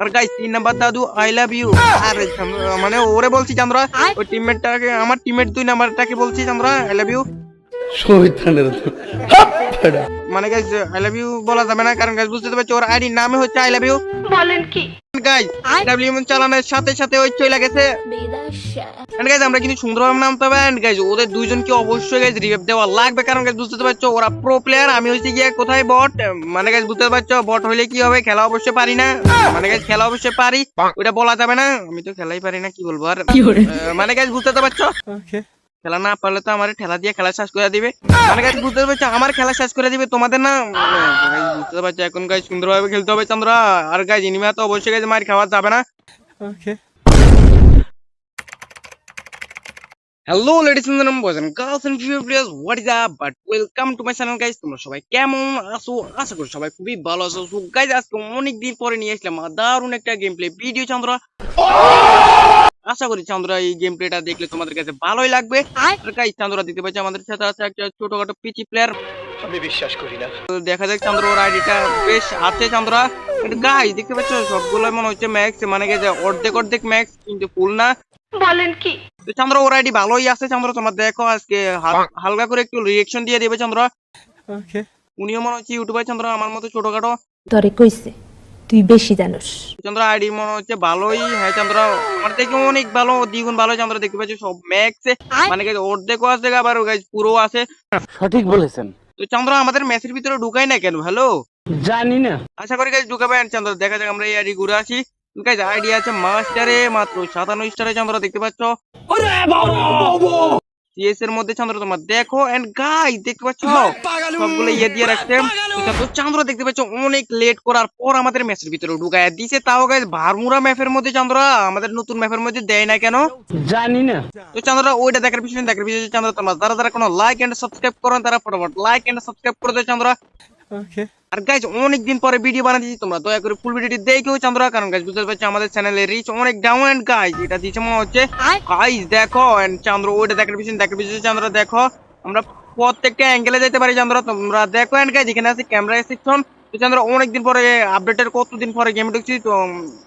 আর guys তিন number দাদু I love you আর মানে ওরে বলছি আমরা ওই টিমমেটটাকে আমার টিমমেট দুই নাম্বারটাকে বলছি আমরা আই লাভ ইউ শহীদানের মানে গাইস আই লাভ ইউ বলা যাবে না কারণ গাইস বুঝতে পারছি ওর আইডি নামে হচ্ছে আই লাভ ইউ বলেন কি? গাইস ডাব্লিউ চালানোর সাথে সাথে ওই চলে গেছে। এন্ড গাইজ আমরা কিন্তু সুন্দরভাবে নামতে হবে। এন্ড গাইজ ওদের দুইজনকে অবশ্যই গাইজ রিভাইভ দেওয়া লাগবে। কারণ গাইজ বুঝতে পারছ ওরা প্রো প্লেয়ার আমি হচ্ছে গিয়ে কোথায় বট মানে গাইজ বুঝতে পারছ বট হইলে কি হবে? খেলা অবশ্যই পারি না। মানে গাইজ খেলা অবশ্যই পারি। ওটা বলা যাবে না। আমি তো খেলাই পারি না কি বলব আর? মানে গাইজ বুঝতে তো পারছ? খেলা না পারলে তো আমার ঠেলা দিয়ে খেলা শেষ করে দিবে। মানে গাইজ বুঝতে পারছ? আমার খেলা শেষ করে দিবে তোমাদের না? গাইজ বুঝতে পারছ? এখন গাইজ সুন্দরভাবে খেলতে হবে চন্দ্রা। আর গাইজ ইনিমিয়া তো অবশ্যই গাইজ মার খাওয়া যাবে না। Okay hello ladies and gentleman boys and girls and viewer players what is up but welcome to my channel guys তোমরা সবাই কেমন আছো? আশা করি সবাই খুবই ভালো আছো। সো গাইস আজকে অনেক দিন পরে নিয়ে আসলাম দারুণ একটা গেম প্লে ভিডিও চন্দ্র। আশা করি চন্দ্র এই গেম প্লেটা দেখলে তোমাদের কাছে ভালোই লাগবে। আর? গাইস চন্দ্র দিতে পারছে আমাদের সাথে আছে একটা ছোটখাটো পিচি প্লেয়ার আমি বিশ্বাস করি না। দেখা যাক চন্দ্র ওর আইডিটা বেশ আছে চন্দ্র। গাইস দেখতে পাচ্ছ সবগুলো মনে হচ্ছে ম্যাক্স মানে কি যে অর্ধেক অর্ধেক ম্যাক্স কিন্তু ফুল না। বলেন কি? তো চন্দ্র ওর আইডি ভালোই আছে চন্দ্র তোমার দেখো আজকে হাল- হালকা করে একটু রিয়েকশন দিয়ে দেবে চন্দ্র। উনিও মনে হচ্ছে ইউটিউবার চন্দ্র আমার মতো ছোটখাটো। তরে কইছে। তুই বেশি জানোস। চন্দ্র আইডি মনে হচ্ছে ভালোই। হ্যাঁ চন্দ্র আমার থেকে অনেক ভালো দ্বিগুণ ভালো চন্দ্র দেখতে পাচ্ছি। সব ম্যাক্স মানে অর্ধেকও আছে আবার পুরো আছে। সঠিক বলেছেন। তো চন্দ্র আমাদের ম্যাচের ভিতরে ঢুকাই না কেন? হ্যালো জানি না। আশা করি গাইজ ঢুকাবে। And চন্দ্র দেখা যাক আমরা এই আইডি ঘুরে আসি। গাইজ আইডি আছে মাস্টারে মাত্র সাতান্ন স্টারে চন্দ্র দেখতে পাচ্ছ। সিএস এর মধ্যে চন্দ্র তোমার দেখো এন্ড গাই দেখতে পাচ্ছ? সবগুলো ইয়ে দিয়ে রাখছে। তো চন্দ্র দেখতে পাচ্ছ অনেক লেট করার পর আমাদের ম্যাচের ভিতরে ঢুকায় দিছে। তাও গাইজ ভারমুরা ম্যাপের মধ্যে চন্দ্র আমাদের নতুন ম্যাপের মধ্যে দেয় না কেন? জানি না। তো চন্দ্র ওইটা দেখার পিছনে দেখার পিছনে চন্দ্র তোমার যারা যারা কোনো লাইক এন্ড সাবস্ক্রাইব করেন তারা ফটাফট লাইক এন্ড সাবস্ক্রাইব করে দেয় চন্দ্র। আর গাইজ অনেক দিন পরে ভিডিও বানাচ্ছি তোমরা দয়া করে ফুল ভিডিওটি দেখেও চন্দ্র। কারণ গাইজ বুঝতে পারছি আমাদের চ্যানেলের রিচ অনেক ডাউন এন্ড গাইজ এটা দিচ্ছে মনে হচ্ছে গাইজ দেখো এন্ড চন্দ্র ওইটা দেখার পিছনে দেখার পিছনে চন্দ্র দেখো আমরা প্রত্যেকটা অ্যাঙ্গেলে যেতে পারি চন্দ্র তোমরা দেখো এন্ড গাইজ এখানে আছে ক্যামেরা সেকশন তো চন্দ্র অনেকদিন পরে আপডেটের কতদিন পরে গেম ঢুকছি তো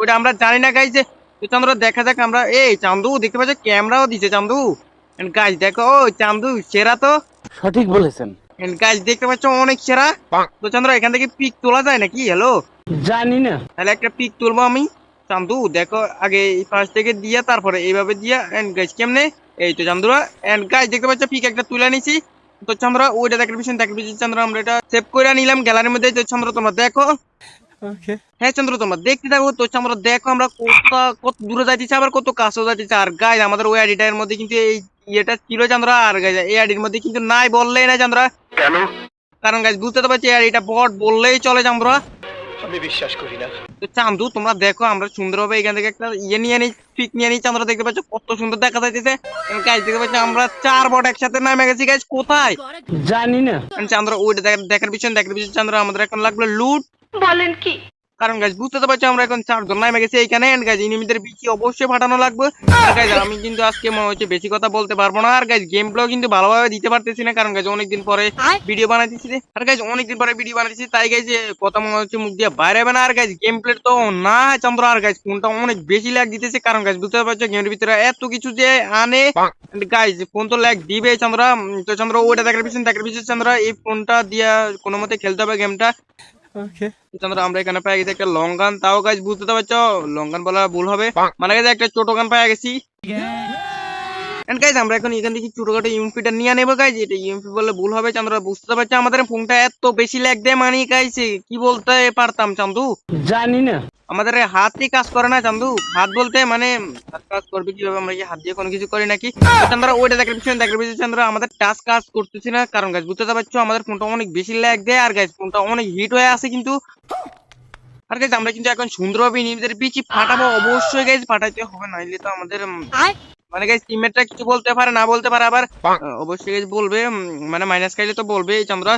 ওইটা আমরা জানি না গাইজ যে তো চন্দ্র দেখা যাক আমরা এই চান্দু দেখতে পাচ্ছ ক্যামেরাও দিছে চান্দু। এন্ড গাইজ দেখো ও চান্দু সেরা তো। সঠিক বলেছেন। এন্ড গাইজ দেখতে পাচ্ছ অনেক সেরা? তো চন্দ্র এখান থেকে পিক তোলা যায় নাকি? হ্যালো জানি না। তাহলে একটা পিক তুলবো আমি। চান্দু দেখো আগে এই পাশ থেকে দিয়া তারপরে এইভাবে দিয়া এন্ড গাইজ কেমনে? এই তো চান্দুরা এন্ড গাইজ দেখতে পাচ্ছ পিক একটা তুলে নিছি। তো চন্দ্র ওইটা দেখার পিছনে দেখার পিছনে চন্দ্র আমরা এটা সেভ করে নিলাম গ্যালারির মধ্যে। তো চন্দ্র তোমরা দেখো। হ্যাঁ চন্দ্র তোমরা দেখতে থাকো। তো চন্দ্র দেখো আমরা কত কত দূরে যাইতেছি আবার কত কাছেও যাইতেছি। আর গাইজ আমাদের ওই আইডিটার মধ্যে কিন্তু এই ইয়েটা ছিল চন্দ্র। আর গাইজ এই আইডির মধ্যে কিন্তু নাই বললেই না চন্দ্র। কেন? কারণ গাইজ বুঝতে তো পারছি আর এটা বট বললেই চলে চন্দ্র আমি বিশ্বাস করি না। তো চান্দু তোমরা দেখো আমরা সুন্দরভাবে এখান থেকে একটা ইয়ে নিয়ে নিই পিক নিয়ে নিই চান্দ্র দেখতে পাচ্ছ কত সুন্দর দেখা যাইতেছে। গাইজ দেখতে পাচ্ছ আমরা চার বট একসাথে নামে গেছি গাইজ কোথায়? জানি না। চান্দ্র ওইটা দেখার দেখার পিছনে দেখার পিছনে চান্দ্র আমাদের এখন লাগল লুট বলেন কি? কারণ গাইজ বুঝতে তো পারছ আমরা এখন চারজন নামে গেছি এইখানে। এন্ড গাইজ ইনিমিদের বিচি অবশ্যই ফাটানো লাগবে। আর আমি কিন্তু আজকে মনে হচ্ছে বেশি কথা বলতে পারব না। আর গাইজ গেম প্লেও কিন্তু ভালোভাবে দিতে পারতেছি না কারণ গাইজ অনেকদিন পরে ভিডিও বানাইতেছি রে। আর গাইজ অনেকদিন পরে ভিডিও বানাইতেছি তাই গাইজ কথা মনে হচ্ছে মুখ দিয়ে বাইরে হবে না। আর গাইজ গেম প্লে তো না চন্দ্র। আর গাইজ ফোনটা অনেক বেশি ল্যাগ দিতেছে কারণ গাইজ বুঝতে পারছ গেমের ভিতরে এত কিছু যে আনে। গাইজ ফোন তো ল্যাগ দিবে চন্দ্র। তো চন্দ্র ওইটা দেখার পিছনে দেখার পিছনে চন্দ্র এই ফোনটা দিয়া কোনো মতে খেলতে হবে গেমটা আমরা এখানে পেয়ে গেছি একটা লঙ্কান তাও গাছ বুঝতে পারছ লঙ্গান গান বলা ভুল হবে। মানে গেছে একটা ছোট গান পেয়ে গেছি। এন্ড গাইজ আমরা এখন এখান থেকে ছোটখাটো ইউএমপিটা নিয়ে নেব গাইজ এটা ইউএমপি বললে ভুল হবে চন্দ্র বুঝতে পারছ আমাদের ফোনটা এত বেশি ল্যাগ দেয় মানে গাইছে কি বলতে পারতাম চান্দু? জানি না। আমাদের হাতই কাজ করে না চান্দু। হাত বলতে মানে হাত কাজ করবে কীভাবে? আমরা কি হাত দিয়ে কোনো কিছু করি নাকি? তো ওইটা দেখার পিছনে দেখার পিছনে চন্দ্র আমাদের টাচ কাজ করতেছি না। কারণ গাছ বুঝতে পারছ আমাদের ফোনটা অনেক বেশি ল্যাগ দেয়। আর গাছ ফোনটা অনেক হিট হয়ে আছে কিন্তু। আর গাইজ আমরা কিন্তু এখন সুন্দরভাবে নিজেদের পিচি ফাটাবো অবশ্যই গাইজ ফাটাইতে হবে নাইলে তো আমাদের মানে গাইজ টিমমেটরা কিছু বলতে পারে না বলতে পারে আবার অবশ্যই গাইজ বলবে মানে মাইনাস খাইলে তো বলবে চন্দ্র।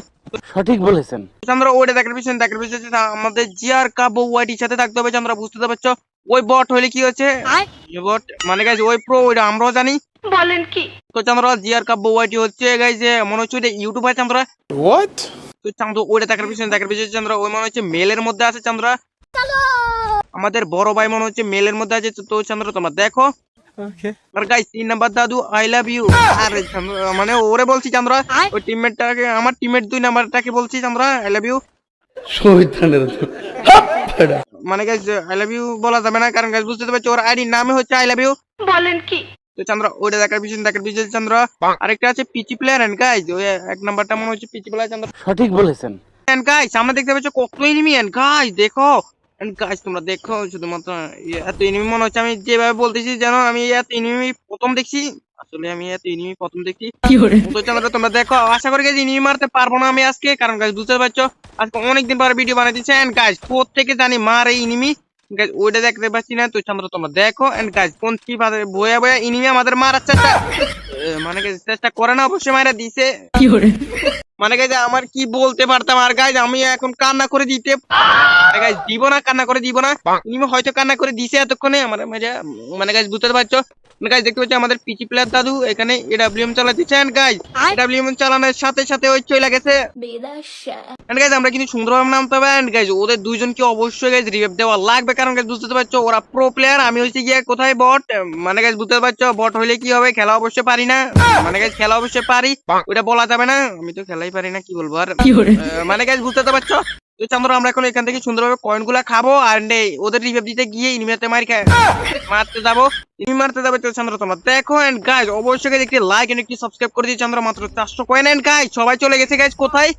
সঠিক বলেছেন। চন্দ্র ওইটা দেখার পিছনে দেখার পিছনে আমাদের জিআর কাবো ওয়াইটির সাথে থাকতে হবে চন্দ্র বুঝতে তো পারছ? ওই বট হইলে কি হচ্ছে? বট মানে গাইজ ওই প্রো ওইটা আমরাও জানি। বলেন কি? তো চন্দ্র জিআর কাব্য ওয়াইটি হচ্ছে গাইজ মনে হচ্ছে ওইটা ইউটিউব আছে চন্দ্র। হোয়াট তো চন্দ্র ওইটা দেখার পিছনে দেখার পিছনে চন্দ্র ওই মনে হচ্ছে মেলের মধ্যে আছে চন্দ্র। আমাদের বড় ভাই মনে হচ্ছে মেলের মধ্যে আছে তো চন্দ্র তোমার দেখো। আর গাইস তিন নাম্বার দাদু আই লাভ ইউ আরে চন্দ্র মানে ওরে বলছি চন্দ্র ওই টিমমেটটাকে আমার টিমমেট দুই নাম্বারটাকে বলছি চন্দ্র আই লাভ ইউ মানে গাইস আই লাভ ইউ বলা যাবে না কারণ গাইস বুঝতে পারছি ওর আইডি নামে হচ্ছে আই লাভ ইউ বলেন কি? তো চন্দ্র ওইটা দেখার পিছনে দেখার পিছনে চন্দ্র। আরেকটা আছে পিচি প্লেয়ার এন্ড গাইস ওই এক নাম্বারটা মনে হচ্ছে পিচি প্লেয়ার চন্দ্র। সঠিক বলেছেন। এন্ড গাইস সামনে দেখতে পাচ্ছ কত এনিমি এন্ড গাইস দেখো। এন্ড গাইস তোমরা দেখো শুধুমাত্র এত এনিমি মনে হচ্ছে। আমি যেভাবে বলতেছি জানো আমি এত এনিমি প্রথম দেখছি। আসলে আমি এত এনিমি প্রথম দেখছি। তো চন্দ্র তোমরা দেখো আশা করি গাইস এনিমি মারতে পারব না আমি আজকে। কারণ গাইস বুঝতে পারছ আজকে অনেকদিন পরে ভিডিও বানাই দিচ্ছি। এন্ড গাইস থেকে জানি মার এই এনিমি গাইস ওইটা দেখতে পাচ্ছি না। তো চন্দ্র তোমরা দেখো। এন্ড গাইজ কোন কি বয়া বয়া ইনিমি আমাদের মারার চেষ্টা মানে চেষ্টা করে না, অবশ্যই মারা দিছে। মানে গাইজ আমার কি বলতে পারতাম? আর গাইজ আমি এখন কান্না করে দিতে গাইজ দিব না কান্না করে দিব না। তুমি হয়তো কান্না করে দিছে এতক্ষণে আমার মানে মানে গাইজ বুঝতে পারছ? গাইজ দেখতে পাচ্ছ আমাদের পিচি প্লেয়ার দাদু এখানে এডাব্লিউএম চালাতেছেন গাইজ এডাব্লিউএম চালানোর সাথে সাথে ওই চলে গেছে। এন্ড গাইজ আমরা কিন্তু সুন্দরভাবে নামতে হবে। এন্ড গাইজ ওদের দুইজনকে অবশ্যই গাইজ রিভেভ দেওয়া লাগবে। কারণ গাইজ বুঝতে পারছ ওরা প্রো প্লেয়ার আমি হচ্ছে গিয়ে কোথায় বট মানে গাইজ বুঝতে পারছ বট হলে কি হবে? খেলা অবশ্যই পারি না। মানে গাইজ খেলা অবশ্যই পারি। ওটা বলা যাবে না। আমি তো খেলাই পারি না কি বলব? আর মানে গাইজ বুঝতে তো পারছ? তো চন্দ্র আমরা এখন এখান থেকে সুন্দরভাবে কয়েনগুলা খাব আর নে ওদের রিভেভ দিতে গিয়ে ইনিমিতে মারি খায় মারতে যাব। ইনি মারতে যাবে তো চন্দ্র তোমরা। দেখো এন্ড গাইজ অবশ্যই একটি লাইক এন্ড একটি সাবস্ক্রাইব করে দিয়ে চন্দ্র মাত্র চারশো কয়েন এন্ড গাইজ সবাই চলে গেছে গাইজ কোথায়?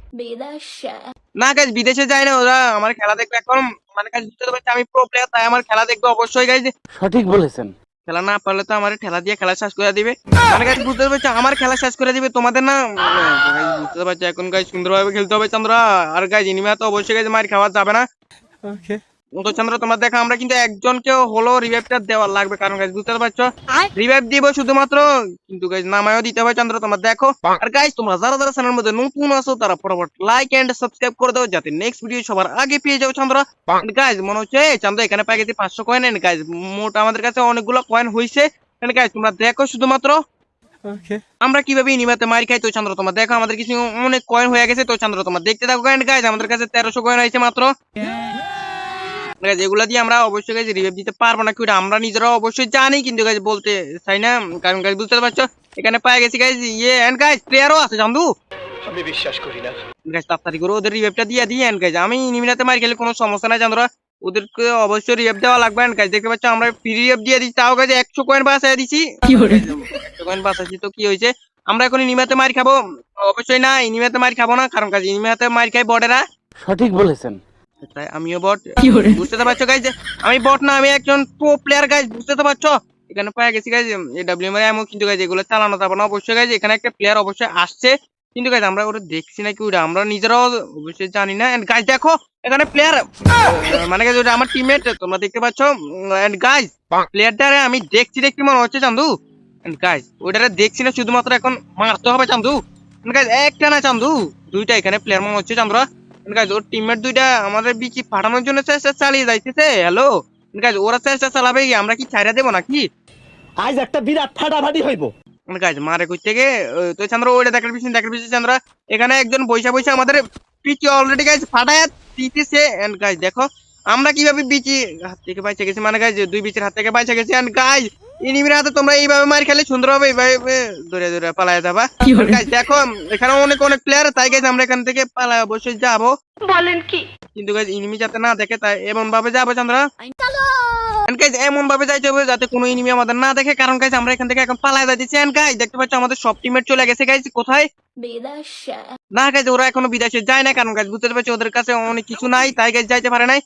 না গাইজ বিদেশে যায় না ওরা আমার খেলা দেখবে এখন। মানে গাইজ বুঝতে তো পারছি আমি প্রো প্লেয়ার তাই আমার খেলা দেখবে অবশ্যই গাইজ সঠিক বলেছেন। খেলা না পারলে তো আমার ঠেলা দিয়ে খেলা শেষ করে দিবে মানে গাইজ বুঝতে পারছ আমার খেলা শেষ করে দিবে তোমাদের না guys, বুঝতে পারছ এখন গাইজ সুন্দরভাবে খেলতে হবে চন্দ্র আর গাইজ ইনিমিয়া তো অবশ্যই গাইজ মার খাওয়া যাবে না তো চন্দ্র তোমার দেখা আমরা কিন্তু একজনকে হলো রিভাইভটা দেওয়া লাগবে। কারণ গাইজ বুঝতে পারছ? রিভাইভ দিব শুধুমাত্র কিন্তু গাইজ নামায়ও দিতে হবে চন্দ্র তোমার দেখো। আর গাইজ তোমরা যারা যারা চ্যানেলের মধ্যে নতুন আছো তারা ফটাফট লাইক এন্ড সাবস্ক্রাইব করে দাও যাতে নেক্সট ভিডিও সবার আগে পেয়ে যাও চন্দ্র। গাইজ মনে হচ্ছে এই চন্দ্র এখানে পাই গেছি পাঁচশো কয়েন এন্ড গাইজ মোট আমাদের কাছে অনেকগুলো কয়েন হয়েছে গাইজ তোমরা দেখো শুধুমাত্র। আমরা কীভাবে ইনিমাতে মারি খাই তো চন্দ্র তোমার দেখো আমাদের কিছু অনেক কয়েন হয়ে গেছে তো চন্দ্র তোমার দেখতে থাকো। কয়েন গাইজ আমাদের কাছে তেরোশো কয়েন হয়েছে মাত্র। Guys, এগুলা দিয়ে আমরা অবশ্যই গাইজ রিভাইভ দিতে পারব না কি ওটা আমরা নিজেরাও অবশ্যই জানি কিন্তু গাইজ বলতে চাই না। কারণ গাইজ বুঝতে পারছ এখানে পাই গেছি গাইজ ইয়ে এন্ড গাইজ প্লেয়ারও আছে চান্দু আমি বিশ্বাস করি না। গাইজ তাড়াতাড়ি করে ওদের রিভাইভটা দিয়ে দিই এন্ড গাইজ আমি নিমিনাতে মারি খেলে কোনো সমস্যা নাই চান্দরা ওদেরকে অবশ্যই রিভাইভ দেওয়া লাগবে এন্ড দেখতে পাচ্ছ আমরা ফ্রি রিভাইভ দিয়ে দিচ্ছি তাও গাইজ একশো কয়েন দিছি একশো কয়েন তো কি হয়েছে? আমরা এখন ইনিমাতে মার খাব অবশ্যই না ইনিমাতে মার খাব না কারণ ইনিমাতে মার খাই সঠিক বলেছেন। তাই আমিও বট। বুঝতে তো পারছ গাইজ আমি বট না আমি একজন প্রো প্লেয়ার গাইজ বুঝতে তো পারছ? এখানে পাই গেছি গাইজ ডাব্লিউ এম এমও কিন্তু গাইজ এগুলো চালানো যাবে না অবশ্যই গাইজ এখানে একটা প্লেয়ার অবশ্যই আসছে। কিন্তু গাইজ আমরা ওটা দেখছি নাকি ওটা আমরা নিজেরাও অবশ্যই জানি না। এন্ড গাইজ দেখো এখানে প্লেয়ার মানে গাইজ ওটা আমার টিমমেট তোমরা দেখতে পাচ্ছ এন্ড গাইজ প্লেয়ারটারে আমি দেখছি দেখছি মনে হচ্ছে চান্দু। এন্ড গাইজ ওইটারে দেখছি না শুধুমাত্র এখন মারতে হবে চান্দু। গাইজ একটা না চান্দু। দুইটা এখানে প্লেয়ার মনে হচ্ছে চান্দুরা। গাইজ ওর টিমমেট দুইটা আমাদের বিচি পাঠানোর জন্য চেষ্টা চালিয়ে যাইতেছে। হ্যালো গাইজ ওরা চেষ্টা চালাবে কি? আমরা কি ছাইরা দেবো নাকি? আজ একটা বিরাট ফাটাফাটি হইব। গাইজ মারে কই থেকে তো চন্দ্র ওইটা দেখার পিছনে দেখার পিছনে চন্দ্র। এখানে একজন বৈশা বৈশা আমাদের পিচি অলরেডি গাইজ ফাটায় দিতেছে। এন্ড গাইজ দেখো আমরা কীভাবে বিচি হাত থেকে বাইচে গেছি? মানে গাইজ দুই বিচির হাত থেকে বাইচে গেছি। এন্ড গাইজ ইনিমির হাতে তোমরা এইভাবে মার খেলে সুন্দর হবে এইভাবে দৌড়ে দৌড়ে পালায় যাবা। গাইজ দেখো এখানে অনেক অনেক প্লেয়ার তাই গাইজ আমরা এখান থেকে পালায় অবশ্যই যাব। বলেন কি? কিন্তু গাইজ ইনিমি যাতে না দেখে তাই এমন ভাবে যাব চন্দ্রা এন্ড গাইজ এমন ভাবে যাইতে হবে যাতে কোনো ইনিমি আমাদের না দেখে। কারণ গাইজ আমরা এখান থেকে এখন পালায় যাচ্ছি। এন্ড গাইজ দেখতে পাচ্ছ আমাদের সব টিমের চলে গেছে গাইজ কোথায়? না গাইজ ওরা এখনও বিদেশে যায় না। কারণ গাইজ বুঝতে পারছি ওদের কাছে অনেক কিছু নাই। তাই গাইজ যাইতে পারে নাই।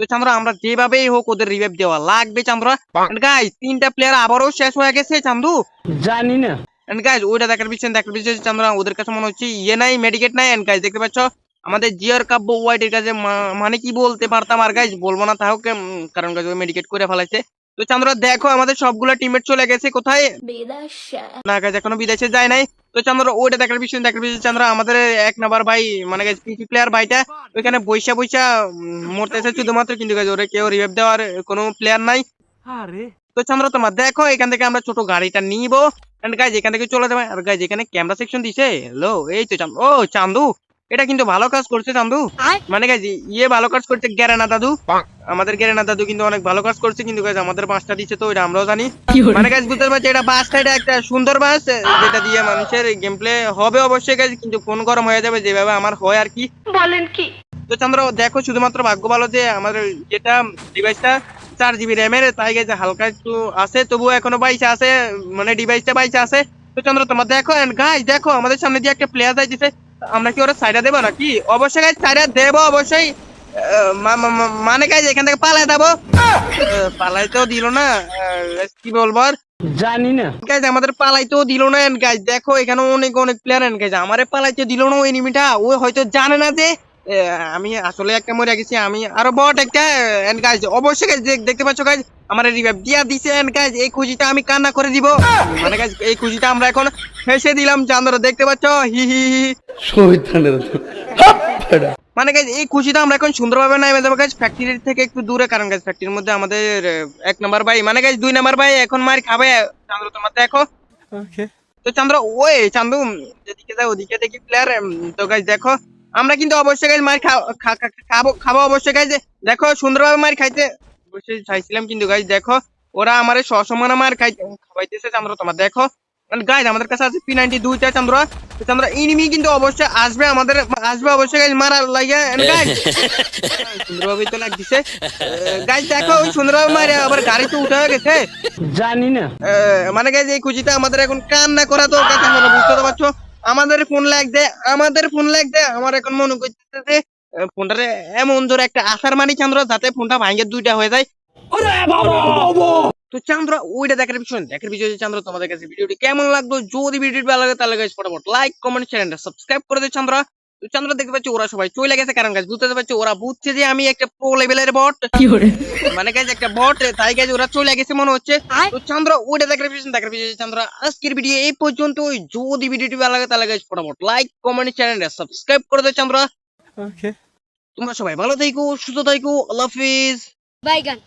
তো আমরা যেভাবেই হোক ওদের রিভাইভ দেওয়া লাগবে গাইজ তিনটা প্লেয়ার আবারও শেষ হয়ে গেছে চান্দু। জানি না। এন্ড গাইজ ওইটা দেখার পিছনে দেখার পিছনে চন্দ্র ওদের কাছে মনে হচ্ছে ইয়ে নাই মেডিকেট নাই। এন্ড গাইজ দেখতে পাচ্ছ? আমাদের জিয়ার কাব্য ওয়াইটের কাছে মা- মানে কি বলতে পারতাম? আর গাইজ বলব না কে- কারণ গাইজ মেডিকেট করে ফেলাইছে। তো চন্দ্র দেখো আমাদের সবগুলো টিমের চলে গেছে কোথায়? না গাইজ এখনও বিদেশে যায় নাই। তো চন্দ্র ওইটা দেখার পিছনে দেখার পিছনে চন্দ্র আমাদের এক নাম্বার ভাই মানে গাইজ পিসি প্লেয়ার ভাইটা ওইখানে বৈশা বৈশা মরতেছে শুধুমাত্র। কিন্তু গাইজ ওরে কেউ রিভাইভ দেওয়ার কোনো প্লেয়ার নাই। তো চন্দ্র তোমার দেখো এখান থেকে আমরা ছোট গাড়িটা নিবো। এন্ড গাইজ এখান থেকে চলে যাবে। আর গাইজ এখানে ক্যামেরা সেকশন দিছে। হ্যালো এই তো চান্দু ও চান্দু। এটা কিন্তু ভালো কাজ করছে চান্দু। মানে গাইজ ইয়ে ভালো কাজ করছে গ্যারেনা দাদু। আমাদের গ্যারেনা দাদু কিন্তু অনেক ভালো কাজ করছে কিন্তু গাইজ আমাদের বাসটা দিচ্ছে তো এটা আমরাও জানি। মানে গাইজ বুঝতে পারছি এটা বাসটা এটা একটা সুন্দর বাস যেটা দিয়ে মানুষের গেম প্লে হবে অবশ্যই গাইজ কিন্তু ফোন গরম হয়ে যাবে যেভাবে আমার হয় আর কি। বলেন কি? তো চন্দ্র দেখো শুধুমাত্র ভাগ্য ভালো যে আমাদের যেটা ডিভাইসটা চার জিবি র্যামের তাই গেছে হালকা একটু আছে তবুও এখনও বাইশে আছে মানে ডিভাইসটা বাইশে আছে। তো চন্দ্র তোমার দেখো এন্ড গাই দেখো আমাদের সামনে দিয়ে একটা প্লেয়ার যাইতেছে। আমরা কি ওরা সাইডা দেবো নাকি? অবশ্যই গাইজ সাইডা দেবো অবশ্যই। মানে গাইজ এখান থেকে পালাই দেবো। পালাইতেও দিল না। কি বলব আর? জানি না। গাইজ আমাদের পালাইতেও দিল না গাইজ দেখো এখানে অনেক অনেক প্লেয়ার এন্ড গাইজ আমারে পালাইতে দিল না ওই এনিমিটা ও হয়তো জানে না যে আমি আসলে একটা মরে গেছি আমি আরও বট একটা এন্ড গাইজ অবশ্যই গাইজ দেখতে পাচ্ছ গাইজ আমার রিভাইভ দিয়া গাইজ এই খুশিটা আমি কান্না করে দিব। মানে গাইজ এই খুশিটা আমরা এখন হেসে দিলাম চান্দর দেখতে পাচ্ছ? হি হি হি মানে গাইজ এই খুশিটা আমরা এখন সুন্দরভাবে নামে যাব গাইজ ফ্যাক্টরি থেকে একটু দূরে কারণ গাইজ ফ্যাক্টরির মধ্যে আমাদের এক নাম্বার ভাই। মানে গাইজ দুই নাম্বার ভাই এখন মার খাবে। চান্দ্র তোমার দেখো। তো চন্দ্র ওই চান্দু যেদিকে যাও ওদিকে দেখি প্লেয়ার তো গাইজ দেখো। আমরা কিন্তু অবশ্যই গাইজ মার খাব খাব অবশ্যই গাইজ দেখো সুন্দরভাবে মার খাইতে অবশ্যই চাইছিলাম। কিন্তু গাইজ দেখো ওরা আমার সসমানে মার খাই খাওয়াইতেছে চন্দ্র তোমার। দেখো গাইজ আমাদের কাছে আছে পি নাইনটি দুইটা চন্দ্র তো চন্দ্র ইনিমি কিন্তু অবশ্যই আসবে আমাদের আসবে অবশ্যই গাইজ মারার লাগে গাইজ সুন্দরভাবে তো লাগতেছে। গাইজ দেখো ওই সুন্দরভাবে মারে আবার গাড়ি তো উঠে গেছে। জানি না। আহ, মানে গাইজ এই খুশিটা আমাদের এখন কান্না করা তো কথা আমরা বুঝতে তো পারছ। আমাদের ফোন লাগছে আমাদের ফোন লাগছে। আমার এখন মনে করতেছে যে ফোনটারে এমন জোরে একটা আসার মানি চন্দ্র যাতে ফোনটা ভাঙে দুইটা হয়ে যায়। তো চন্দ্র ওইটা দেখার বিষয় দেখার যে চন্দ্র তোমাদের কাছে ভিডিওটি কেমন লাগল? যদি ভিডিওটি ভালো লাগে তাহলে গাইজ ফটাফট লাইক কমেন্ট চ্যানেলটা সাবস্ক্রাইব করে দে চন্দ্র। তো চন্দ্র দেখতে পাচ্ছি ওরা সবাই চলে গেছে কারণ গাছ বুঝতে পারছি ওরা বুঝছে যে আমি একটা প্রো লেভেলের বট মানে গাইজ একটা বট তাই গাইজ ওরা চলে গেছে মনে হচ্ছে। তো চন্দ্র ওইটা দেখার বিষয় দেখার বিষয় চন্দ্র আজকের ভিডিও এই পর্যন্ত যদি ভিডিওটি ভালো লাগে তাহলে গাইজ ফটাফট লাইক কমেন্ট চ্যানেলটা সাবস্ক্রাইব করে দে চন্দ্র। তোমরা সবাই ভালো থাইকো সুস্থ থাইকো আল্লাহ হাফিজ। বাইগান